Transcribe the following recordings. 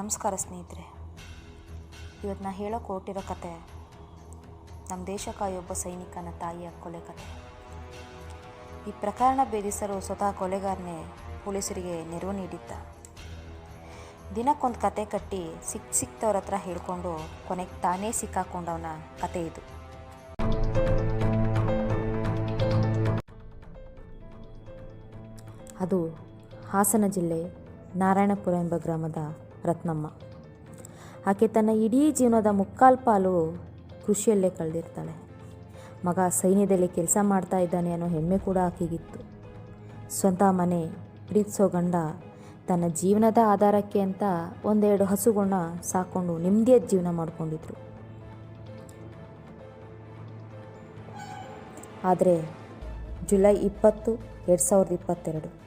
ನಮಸ್ಕಾರ ಸ್ನೇಹಿತರೆ. ಇವತ್ತು ನಾ ಹೇಳೋಕೆ ಕೊಟ್ಟಿರೋ ಕತೆ ನಮ್ಮ ದೇಶಕ್ಕಾಗಿ ಒಬ್ಬ ಸೈನಿಕನ ತಾಯಿಯ ಕೊಲೆ ಕತೆ. ಈ ಪ್ರಕರಣ ಭೇದಿಸಲು ಸ್ವತಃ ಕೊಲೆಗಾರನೇ ಪೊಲೀಸರಿಗೆ ನೆರವು ನೀಡಿದ್ದ. ದಿನಕ್ಕೊಂದು ಕತೆ ಕಟ್ಟಿ ಸಿಕ್ ಸಿಕ್ತವ್ರ ಹತ್ರ ಹೇಳ್ಕೊಂಡು ಕೊನೆಗೆ ತಾನೇ ಸಿಕ್ಕಾಕೊಂಡವನ ಕತೆ ಇದು. ಅದು ಹಾಸನ ಜಿಲ್ಲೆ ನಾರಾಯಣಪುರ ಎಂಬ ಗ್ರಾಮದ ರತ್ನಮ್ಮ. ಆಕೆ ತನ್ನ ಇಡೀ ಜೀವನದ ಮುಕ್ಕಾಲು ಪಾಲು ಕೃಷಿಯಲ್ಲೇ ಕಳೆದಿರ್ತಾಳೆ. ಮಗ ಸೈನ್ಯದಲ್ಲಿ ಕೆಲಸ ಮಾಡ್ತಾ ಇದ್ದಾನೆ ಅನ್ನೋ ಹೆಮ್ಮೆ ಕೂಡ ಆಕೆಗಿತ್ತು. ಸ್ವಂತ ಮನೆ ಪ್ರೀತಿಸೋ ಗಂಡ, ತನ್ನ ಜೀವನದ ಆಧಾರಕ್ಕೆ ಅಂತ ಒಂದೆರಡು ಹಸುಗಳನ್ನ ಸಾಕೊಂಡು ನೆಮ್ಮದಿಯ ಜೀವನ ಮಾಡಿಕೊಂಡಿದ್ರು. ಆದರೆ ಜುಲೈ ಇಪ್ಪತ್ತು, ಎರಡು ಸಾವಿರದ ಇಪ್ಪತ್ತೆರಡು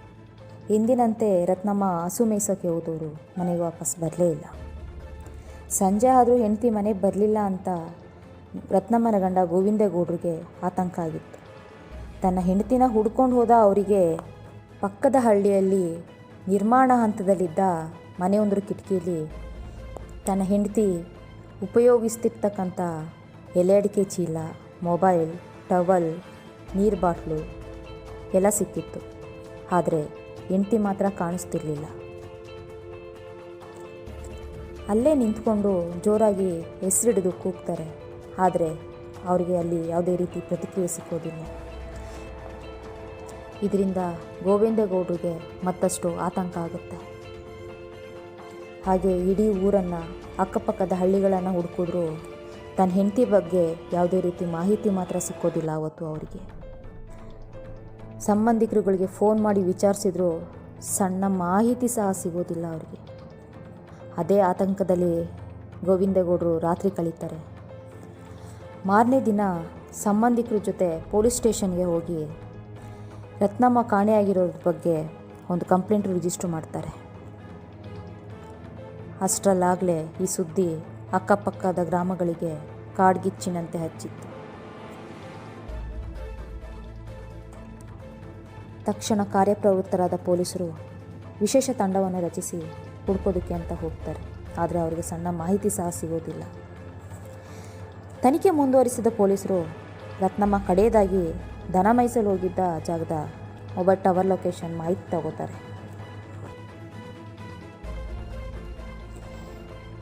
ಎಂದಿನಂತೆ ರತ್ನಮ್ಮ ಹಸು ಮೇಯಿಸೋಕೆ ಹೋದವರು ಮನೆಗೆ ವಾಪಸ್ ಬರಲೇ ಇಲ್ಲ. ಸಂಜೆ ಆದರೂ ಹೆಂಡತಿ ಮನೆಗೆ ಬರಲಿಲ್ಲ ಅಂತ ರತ್ನಮ್ಮನ ಗಂಡ ಗೋವಿಂದೇಗೌಡ್ರಿಗೆ ಆತಂಕ ಆಗಿತ್ತು. ತನ್ನ ಹೆಂಡತಿನ ಹುಡ್ಕೊಂಡು ಹೋದ ಅವರಿಗೆ ಪಕ್ಕದ ಹಳ್ಳಿಯಲ್ಲಿ ನಿರ್ಮಾಣ ಹಂತದಲ್ಲಿದ್ದ ಮನೆಯೊಂದರ ಕಿಟಕಿಯಲ್ಲಿ ತನ್ನ ಹೆಂಡತಿ ಉಪಯೋಗಿಸ್ತಿರ್ತಕ್ಕಂಥ ಎಲೆ ಅಡಿಕೆ ಚೀಲ, ಮೊಬೈಲ್, ಟವಲ್, ನೀರು ಬಾಟ್ಲು ಎಲ್ಲ ಸಿಕ್ಕಿತ್ತು. ಆದರೆ ಹೆಂಡತಿ ಮಾತ್ರ ಕಾಣಿಸ್ತಿರ್ಲಿಲ್ಲ. ಅಲ್ಲೇ ನಿಂತ್ಕೊಂಡು ಜೋರಾಗಿ ಹೆಸರಿಡಿದು ಕೂಗ್ತಾರೆ. ಆದರೆ ಅವರಿಗೆ ಅಲ್ಲಿ ಯಾವುದೇ ರೀತಿ ಪ್ರತಿಕ್ರಿಯೆ ಸಿಕ್ಕೋದಿಲ್ಲ. ಇದರಿಂದ ಗೋವಿಂದಗೌಡರಿಗೆ ಮತ್ತಷ್ಟು ಆತಂಕ ಆಗುತ್ತೆ. ಹಾಗೆ ಇಡೀ ಊರನ್ನು ಅಕ್ಕಪಕ್ಕದ ಹಳ್ಳಿಗಳನ್ನು ಹುಡುಕಿದ್ರು ತನ್ನ ಹೆಂಡತಿ ಬಗ್ಗೆ ಯಾವುದೇ ರೀತಿ ಮಾಹಿತಿ ಮಾತ್ರ ಸಿಕ್ಕೋದಿಲ್ಲ ಅವತ್ತು ಅವರಿಗೆ. ಸಂಬಂಧಿಕರುಗಳಿಗೆ ಫೋನ್ ಮಾಡಿ ವಿಚಾರಿಸಿದ್ರು, ಸಣ್ಣ ಮಾಹಿತಿ ಸಹ ಸಿಗೋದಿಲ್ಲ ಅವರಿಗೆ. ಅದೇ ಆತಂಕದಲ್ಲಿ ಗೋವಿಂದೇಗೌಡರು ರಾತ್ರಿ ಕಳೀತಾರೆ. ಮಾರನೇ ದಿನ ಸಂಬಂಧಿಕರ ಜೊತೆ ಪೊಲೀಸ್ ಸ್ಟೇಷನ್ಗೆ ಹೋಗಿ ರತ್ನಮ್ಮ ಕಾಣೆಯಾಗಿರೋದ್ರ ಬಗ್ಗೆ ಒಂದು ಕಂಪ್ಲೇಂಟ್ ರಿಜಿಸ್ಟರ್ ಮಾಡ್ತಾರೆ. ಅಷ್ಟರಲ್ಲಾಗಲೇ ಈ ಸುದ್ದಿ ಅಕ್ಕಪಕ್ಕದ ಗ್ರಾಮಗಳಿಗೆ ಕಾಡ್ಗಿಚ್ಚಿನಂತೆ ಹಚ್ಚಿತ್ತು. ತಕ್ಷಣ ಕಾರ್ಯಪ್ರವೃತ್ತರಾದ ಪೊಲೀಸರು ವಿಶೇಷ ತಂಡವನ್ನು ರಚಿಸಿ ಹುಡ್ಕೋದಕ್ಕೆ ಅಂತ ಹೋಗ್ತಾರೆ. ಆದರೆ ಅವರಿಗೆ ಸಣ್ಣ ಮಾಹಿತಿ ಸಹ ಸಿಗೋದಿಲ್ಲ. ತನಿಖೆ ಮುಂದುವರಿಸಿದ ಪೊಲೀಸರು ರತ್ನಮ್ಮ ಕಡೆಯದಾಗಿ ದನ ಮೈಸಲು ಹೋಗಿದ್ದ ಜಾಗದ ಮೊಬೈಲ್ ಟವರ್ ಲೊಕೇಶನ್ ಮಾಹಿತಿ ತಗೋತಾರೆ.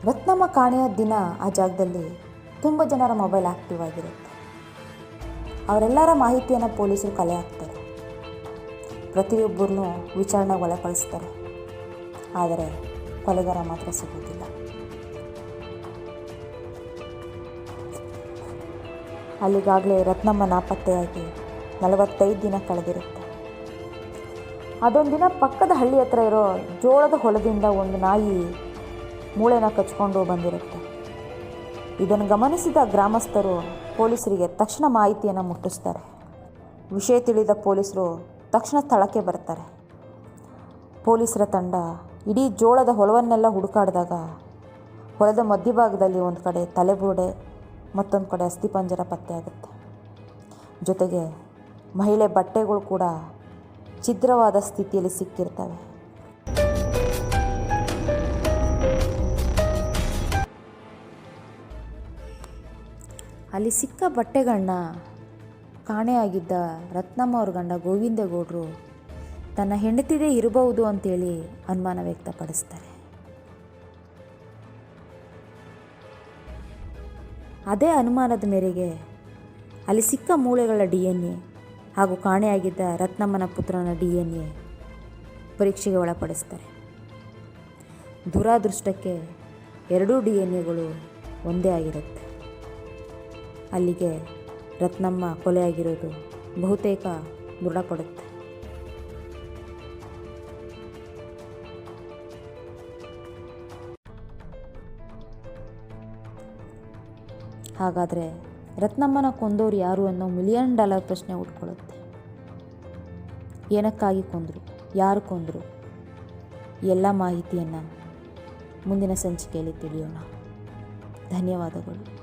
ರತ್ನಮ್ಮ ಕಾಣೆಯ ದಿನ ಆ ಜಾಗದಲ್ಲಿ ತುಂಬ ಜನರ ಮೊಬೈಲ್ ಆ್ಯಕ್ಟಿವ್ ಆಗಿರುತ್ತೆ. ಅವರೆಲ್ಲರ ಮಾಹಿತಿಯನ್ನು ಪೊಲೀಸರು ಕಲೆ ಹಾಕ್ತಾರೆ. ಪ್ರತಿಯೊಬ್ಬರನ್ನೂ ವಿಚಾರಣೆಗೆ ಒಳಪಡಿಸ್ತಾರೆ. ಆದರೆ ಕೊಲೆಗಾರ ಮಾತ್ರ ಸಿಗೋದಿಲ್ಲ ಅಲ್ಲಿಗಾಗಲೇ ರತ್ನಮ್ಮ ನಾಪತ್ತೆಯಾಗಿ ನಲವತ್ತೈದು ದಿನ ಕಳೆದಿರುತ್ತೆ. ಅದೊಂದು ದಿನ ಪಕ್ಕದ ಹಳ್ಳಿ ಹತ್ರ ಇರೋ ಜೋಳದ ಹೊಲದಿಂದ ಒಂದು ನಾಯಿ ಮೂಳೆನ ಕಚ್ಕೊಂಡು ಬಂದಿರುತ್ತೆ. ಇದನ್ನು ಗಮನಿಸಿದ ಗ್ರಾಮಸ್ಥರು ಪೊಲೀಸರಿಗೆ ತಕ್ಷಣ ಮಾಹಿತಿಯನ್ನು ಮುಟ್ಟಿಸ್ತಾರೆ. ವಿಷಯ ತಿಳಿದ ಪೊಲೀಸರು ತಕ್ಷಣ ಸ್ಥಳಕ್ಕೆ ಬರ್ತಾರೆ. ಪೊಲೀಸರ ತಂಡ ಇಡೀ ಜೋಳದ ಹೊಲವನ್ನೆಲ್ಲ ಹುಡುಕಾಡಿದಾಗ ಹೊಲದ ಮಧ್ಯಭಾಗದಲ್ಲಿ ಒಂದು ಕಡೆ ತಲೆಬುರುಡೆ, ಮತ್ತೊಂದು ಕಡೆ ಅಸ್ಥಿಪಂಜರ ಪತ್ತೆಯಾಗುತ್ತೆ ಜೊತೆಗೆ ಮಹಿಳೆ ಬಟ್ಟೆಗಳು ಕೂಡ ಛಿದ್ರವಾದ ಸ್ಥಿತಿಯಲ್ಲಿ ಸಿಕ್ಕಿರ್ತವೆ. ಅಲ್ಲಿ ಸಿಕ್ಕ ಬಟ್ಟೆಗಳನ್ನ ಕಾಣೆಯಾಗಿದ್ದ ರತ್ನಮ್ಮ ಅವ್ರ ಗಂಡ ಗೋವಿಂದೇಗೌಡರು ತನ್ನ ಹೆಂಡತಿದೇ ಇರಬಹುದು ಅಂತೇಳಿ ಅನುಮಾನ ವ್ಯಕ್ತಪಡಿಸ್ತಾರೆ. ಅದೇ ಅನುಮಾನದ ಮೇರೆಗೆ ಅಲ್ಲಿ ಸಿಕ್ಕ ಮೂಳೆಗಳ ಡಿ ಎನ್ ಎ ಹಾಗೂ ಕಾಣೆಯಾಗಿದ್ದ ರತ್ನಮ್ಮನ ಪುತ್ರನ ಡಿ ಎನ್ ಎ ಪರೀಕ್ಷೆಗೆ ಒಳಪಡಿಸ್ತಾರೆ. ದುರಾದೃಷ್ಟಕ್ಕೆ ಎರಡೂ ಡಿ ಎನ್ ಎಗಳು ಒಂದೇ ಆಗಿರುತ್ತೆ. ಅಲ್ಲಿಗೆ ರತ್ನಮ್ಮ ಕೊಲೆಯಾಗಿರೋದು ಬಹುತೇಕ ದೃಢಪಡುತ್ತೆ ಹಾಗಾದರೆ ರತ್ನಮ್ಮನ ಕೊಂದೋರು ಯಾರು ಅನ್ನೋ ಮಿಲಿಯನ್ ಡಾಲರ್ ಪ್ರಶ್ನೆ ಉಟ್ಕೊಳ್ಳುತ್ತೆ. ಏನಕ್ಕಾಗಿ ಕೊಂದರು? ಯಾರು ಕೊಂದರು? ಎಲ್ಲ ಮಾಹಿತಿಯನ್ನು ಮುಂದಿನ ಸಂಚಿಕೆಯಲ್ಲಿ ತಿಳಿಯೋಣ. ಧನ್ಯವಾದಗಳು.